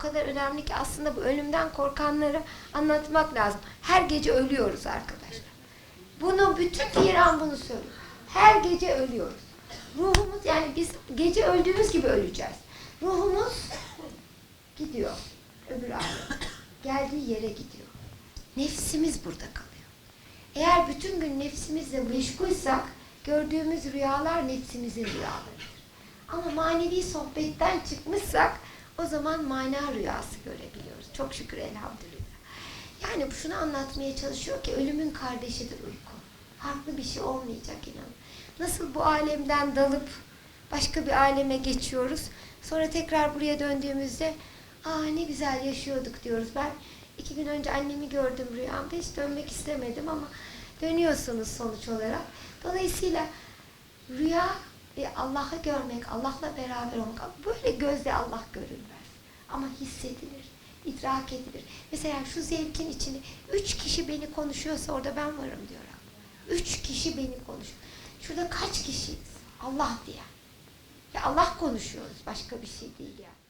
kadar önemli ki aslında bu ölümden korkanları anlatmak lazım. Her gece ölüyoruz arkadaşlar. Bunu bütün İran bunu söylüyor. Her gece ölüyoruz. Ruhumuz yani biz gece öldüğümüz gibi öleceğiz. Ruhumuz gidiyor öbür aleme. Geldiği yere gidiyor. Nefsimiz burada kalıyor. Eğer bütün gün nefsimizle meşgulsak gördüğümüz rüyalar nefsimizin rüyalarıdır. Ama manevi sohbetten çıkmışsak o zaman mana rüyası görebiliyoruz. Çok şükür elhamdülillah. Yani şunu anlatmaya çalışıyor ki ölümün kardeşidir uyku. Farklı bir şey olmayacak inanın. Nasıl bu alemden dalıp başka bir aleme geçiyoruz. Sonra tekrar buraya döndüğümüzde aa ne güzel yaşıyorduk diyoruz. Ben iki gün önce annemi gördüm rüyamda. Hiç dönmek istemedim ama dönüyorsunuz sonuç olarak. Dolayısıyla rüya Allah'ı görmek, Allah'la beraber olmak, böyle gözle Allah görülmez. Ama hissedilir, idrak edilir. Mesela şu zevkin içinde üç kişi beni konuşuyorsa orada ben varım diyor. Üç kişi beni konuşuyor. Şurada kaç kişiyiz? Allah diye. Ya Allah konuşuyoruz, başka bir şey değil yani.